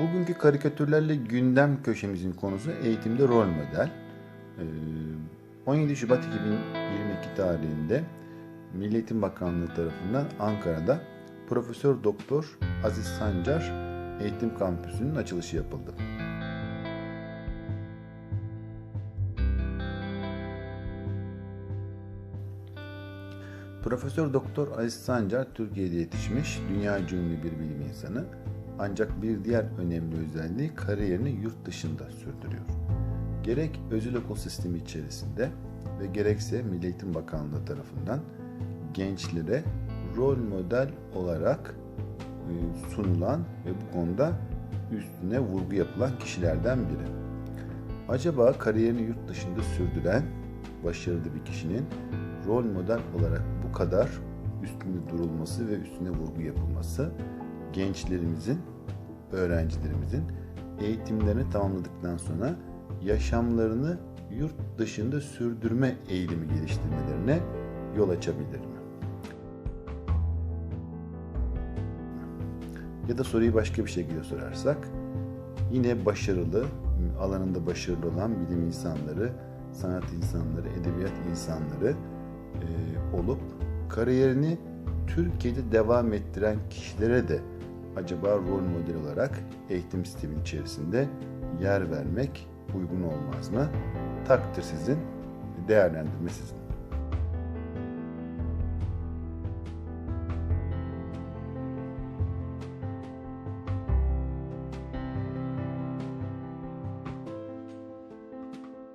Bugünkü karikatürlerle gündem köşemizin konusu eğitimde rol model. Ee, 17 Şubat 2022 tarihinde Milli Eğitim Bakanlığı tarafından Ankara'da Profesör Doktor Aziz Sancar Eğitim Kampüsü'nün açılışı yapıldı. Profesör Doktor Aziz Sancar Türkiye'de yetişmiş, dünya ünlü bir bilim insanı. Ancak bir diğer önemli özelliği kariyerini yurt dışında sürdürüyor. Gerek özel okul sistemi içerisinde ve gerekse Milli Eğitim Bakanlığı tarafından gençlere rol model olarak e, sunulan ve bu konuda üstüne vurgu yapılan kişilerden biri. Acaba kariyerini yurt dışında sürdüren başarılı bir kişinin rol model olarak bu kadar üstünde durulması ve üstüne vurgu yapılması gençlerimizin, öğrencilerimizin eğitimlerini tamamladıktan sonra yaşamlarını yurt dışında sürdürme eğilimi geliştirmelerine yol açabilir mi? Ya da soruyu başka bir şekilde sorarsak, yine başarılı, alanında başarılı olan bilim insanları, sanat insanları, edebiyat insanları e, olup kariyerini Türkiye'de devam ettiren kişilere de acaba rol model olarak eğitim sistemin içerisinde yer vermek uygun olmaz mı? Takdir sizin, değerlendirme sizin.